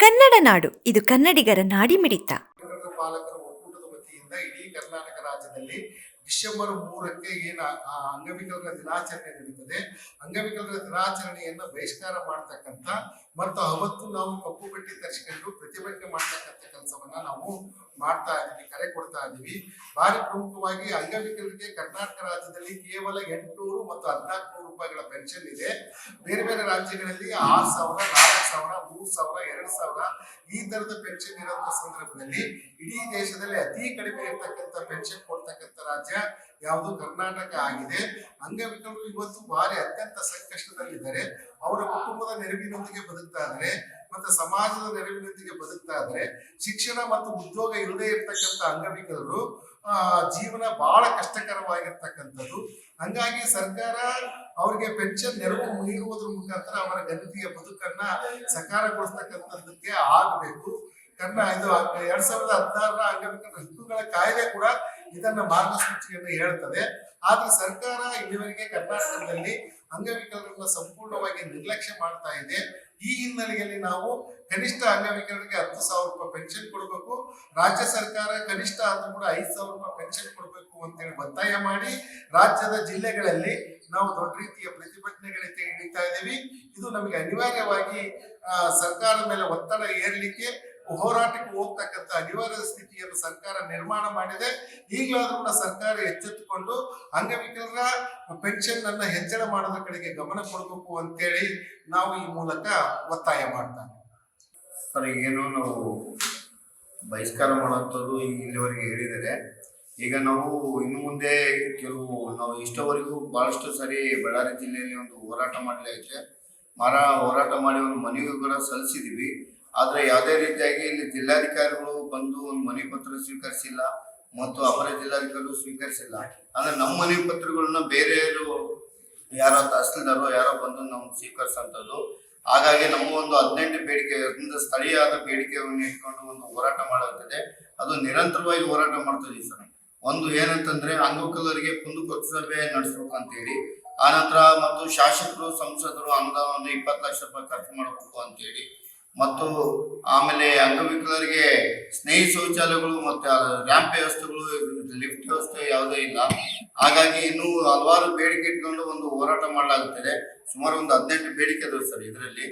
ಕನ್ನಡ ನಾಡು, ಇದು ಕನ್ನಡಿಗರ ನಾಡಿ ಮಿಡಿತ ಪಾಲಕರ ಒಕ್ಕೂಟದ ವತಿಯಿಂದ ಇಡೀ ಕರ್ನಾಟಕ ರಾಜ್ಯದಲ್ಲಿ ಡಿಸೆಂಬರ್ ಮೂರಕ್ಕೆ ಏನ ಅಂಗವಿಕಲರ ದಿನಾಚರಣೆ ನಡೀತದೆ. ಅಂಗವಿಕಲರ ದಿನಾಚರಣೆಯನ್ನ ಬಹಿಷ್ಕಾರ ಮಾಡ್ತಕ್ಕಂಥ ಮತ್ತು ಅವತ್ತು ನಾವು ಕಪ್ಪು ಬಟ್ಟೆ ತರಿಸಿಕೊಂಡು ಪ್ರತಿಭಟನೆ ಮಾಡ್ತಕ್ಕಂಥ ಕೆಲಸವನ್ನ ನಾವು ಮಾಡ್ತಾ ಇದ್ದೀವಿ, ಕರೆ ಕೊಡ್ತಾ ಇದ್ದೀವಿ. ಭಾರಿ ಪ್ರಮುಖವಾಗಿ ಅಂಗವಿಕಲರಿಗೆ ಕರ್ನಾಟಕ ರಾಜ್ಯದಲ್ಲಿ ಕೇವಲ ಎಂಟುನೂರು ಮತ್ತು ಹದಿನಾಲ್ಕು ರೂಪಾಯಿಗಳ ಪೆನ್ಷನ್ ಇದೆ. ಬೇರೆ ಬೇರೆ ರಾಜ್ಯಗಳಲ್ಲಿ ಆರು ಸಾವಿರ, ನಾಲ್ಕು ಸಾವಿರ, ಮೂರು ಸಾವಿರ, ಎರಡು ಸಾವಿರ ಈ ತರದ ಪೆನ್ಷನ್ ಇರುವಂತಹ ಸಂದರ್ಭದಲ್ಲಿ ಇಡೀ ದೇಶದಲ್ಲಿ ಅತಿ ಕಡಿಮೆ ಇರ್ತಕ್ಕಂಥ ಪೆನ್ಷನ್ ಕೊಡ್ತಕ್ಕಂಥ ರಾಜ್ಯ ಯಾವುದು ಕರ್ನಾಟಕ ಆಗಿದೆ. ಅಂಗವಿಕಲರು ಇವತ್ತು ಭಾರಿ ಅತ್ಯಂತ ಸಂಕಷ್ಟದಲ್ಲಿದ್ದಾರೆ. ಅವರ ಕುಟುಂಬದ ನೆರವಿನೊಂದಿಗೆ ಬದುಕ್ತಾ ಇದ್ದಾರೆ. ಮತ್ತೆ ಸಮಾಜದ ನೆರವಿನೊಂದಿಗೆ ಬದುಕ್ತಾ ಇದ್ದಾರೆ. ಶಿಕ್ಷಣ ಮತ್ತು ಉದ್ಯೋಗ ಇಲ್ಲದೆ ಇರತಕ್ಕಂಥ ಅಂಗವಿಕಲರು ಆ, ಜೀವನ ಬಹಳ ಕಷ್ಟಕರವಾಗಿರ್ತಕ್ಕಂಥದ್ದು. ಹಂಗಾಗಿ ಸರ್ಕಾರ ಅವರಿಗೆ ಪೆನ್ಷನ್ ನೆರವು ನೀಡುವುದ್ರ ಮುಖಾಂತರ ಅವರ ಗಣತಿಯ ಬದುಕನ್ನ ಸಕಾರಗೊಳಿಸ್ತಕ್ಕಂಥದ್ದಕ್ಕೆ ಆಗಬೇಕು. ಕರ್ನಾ ಇದು ಎರಡ್ ಸಾವಿರದ ಹದಿನಾರರ ಅಂಗವಿಕಲರ ಹಕ್ಕುಗಳ ಕಾಯ್ದೆ ಕೂಡ ಇದನ್ನ ಮಾರ್ಗಸೂಚಿಯನ್ನು ಹೇಳ್ತದೆ ಆದ್ರೆ ಸರ್ಕಾರ ಇಲ್ಲಿವರೆಗೆ ಕರ್ನಾಟಕದಲ್ಲಿ ಅಂಗವಿಕಲರನ್ನ ಸಂಪೂರ್ಣವಾಗಿ ನಿರ್ಲಕ್ಷ್ಯ ಮಾಡ್ತಾ ಇದೆ. ಈ ಹಿನ್ನೆಲೆಯಲ್ಲಿ ನಾವು ಕನಿಷ್ಠ ಅಂಗವಿಕಲರಿಗೆ ಹತ್ತು ಸಾವಿರ ರೂಪಾಯಿ ಪೆನ್ಷನ್ ಕೊಡಬೇಕು. ರಾಜ್ಯ ಸರ್ಕಾರ ಕನಿಷ್ಠ ಆದ್ರೂ ಕೂಡ ಐದು ಸಾವಿರ ರೂಪಾಯಿ ಪೆನ್ಷನ್ ಕೊಡಬೇಕು ಅಂತೇಳಿ ಒತ್ತಾಯ ಮಾಡಿ ರಾಜ್ಯದ ಜಿಲ್ಲೆಗಳಲ್ಲಿ ನಾವು ದೊಡ್ಡ ರೀತಿಯ ಪ್ರತಿಭಟನೆಗಳಿಗೆ ಇಳಿತಾ ಇದ್ದೀವಿ. ಇದು ನಮಗೆ ಅನಿವಾರ್ಯವಾಗಿ ಸರ್ಕಾರದ ಮೇಲೆ ಒತ್ತಡ ಏರ್ಲಿಕ್ಕೆ ಹೋರಾಟಕ್ಕೆ ಹೋಗ್ತಕ್ಕಂಥ ಅನಿವಾರ್ಯ ಸ್ಥಿತಿಯನ್ನು ಸರ್ಕಾರ ನಿರ್ಮಾಣ ಮಾಡಿದೆ. ಈಗಲಾದ್ರೂ ಕೂಡ ಸರ್ಕಾರ ಎಚ್ಚೆತ್ತುಕೊಂಡು ಅಂಗವಿಕಲರ ಪೆನ್ಷನ್ ಅನ್ನ ಹೆಚ್ಚಳ ಮಾಡೋದ್ರ ಕಡೆಗೆ ಗಮನ ಕೊಡಬೇಕು ಅಂತೇಳಿ ನಾವು ಈ ಮೂಲಕ ಒತ್ತಾಯ ಮಾಡ್ತಾರೆ ಸರ್ ಏನು ನಾವು ಬಹಿಷ್ಕಾರ ಮಾಡುವಂಥದ್ದು ಇಲ್ಲಿವರೆಗೆ ಹೇಳಿದರೆ ಈಗ ನಾವು ಇನ್ನು ಮುಂದೆ ಕೆಲವು ನಾವು ಇಷ್ಟವರೆಗೂ ಭಾಳಷ್ಟು ಸರಿ ಬಳ್ಳಾರಿ ಜಿಲ್ಲೆಯಲ್ಲಿ ಒಂದು ಹೋರಾಟ ಮಾಡಲಾಗಿದೆ ಮರ ಹೋರಾಟ ಮಾಡಿ ಒಂದು ಮನೆಗೂ ಕೂಡ ಸಲ್ಲಿಸಿದ್ದೀವಿ. ಆದರೆ ಯಾವುದೇ ರೀತಿಯಾಗಿ ಇಲ್ಲಿ ಜಿಲ್ಲಾಧಿಕಾರಿಗಳು ಬಂದು ಒಂದು ಮನವಿ ಪತ್ರ ಸ್ವೀಕರಿಸಿಲ್ಲ ಮತ್ತು ಅಪರ ಜಿಲ್ಲಾಧಿಕಾರಿಗಳು ಸ್ವೀಕರಿಸಿಲ್ಲ. ಅಂದ್ರೆ ನಮ್ಮ ಮನೆ ಪತ್ರಗಳನ್ನ ಬೇರೆಯವರು ಯಾರೋ ತಹಸೀಲ್ದಾರು ಯಾರೋ ಬಂದು ನಾವು ಸ್ವೀಕರಿಸಂಥದ್ದು. ಹಾಗಾಗಿ ನಮ್ಮ ಒಂದು ಹದಿನೆಂಟು ಬೇಡಿಕೆ ಸ್ಥಳೀಯ ಆದ ಬೇಡಿಕೆಯನ್ನು ಇಟ್ಕೊಂಡು ಒಂದು ಹೋರಾಟ ಮಾಡುತ್ತದೆ ಅದು ನಿರಂತರವಾಗಿ ಹೋರಾಟ ಮಾಡ್ತದೆ ಸರ್ ಒಂದು ಏನಂತಂದ್ರೆ ಅಂಗವಿಕಲರಿಗೆ ಸಭೆ ನಡೆಸ್ಬೇಕು ಅಂತೇಳಿ. ಆನಂತರ ಮತ್ತು ಶಾಸಕರು, ಸಂಸದರು ಅನುದಾನ ಒಂದು ಇಪ್ಪತ್ತು ಲಕ್ಷ ರೂಪಾಯಿ ಖರ್ಚು ಮಾಡಬೇಕು ಅಂತೇಳಿ ಮತ್ತು ಆಮೇಲೆ ಅಂಗವಿಕಲರಿಗೆ ಸ್ನೇಹಿ ಶೌಚಾಲಯಗಳು ಮತ್ತು ರ್ಯಾಂಪ್ ವ್ಯವಸ್ಥೆಗಳು, ಲಿಫ್ಟ್ ವ್ಯವಸ್ಥೆ ಯಾವುದೇ ಇಲ್ಲ. ಹಾಗಾಗಿ ಇನ್ನು ಹಲವಾರು ಬೇಡಿಕೆ ಇಟ್ಕೊಂಡು ಒಂದು ಹೋರಾಟ ಮಾಡಲಾಗುತ್ತದೆ. ಸುಮಾರು ಒಂದು ಹದಿನೆಂಟು ಬೇಡಿಕೆ ಇದಾವೆ ಸರ್ ಇದರಲ್ಲಿ.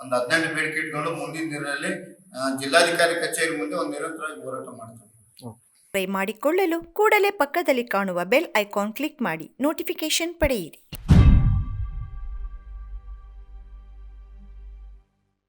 ಒಂದು ಹದಿನೆಂಟು ಬೇಡಿಕೆ ಇಟ್ಕೊಂಡು ಮುಂದಿನ ದಿನದಲ್ಲಿ ಜಿಲ್ಲಾಧಿಕಾರಿ ಕಚೇರಿ ಮುಂದೆ ಒಂದು ನಿರಂತರವಾಗಿ ಹೋರಾಟ ಮಾಡ್ತೀವಿ. ಮಾಡಿಕೊಳ್ಳಲು ಕೂಡಲೇ ಪಕ್ಕದಲ್ಲಿ ಕಾಣುವ ಬೆಲ್ ಐಕಾನ್ ಕ್ಲಿಕ್ ಮಾಡಿ ನೋಟಿಫಿಕೇಶನ್ ಪಡೆಯಿರಿ.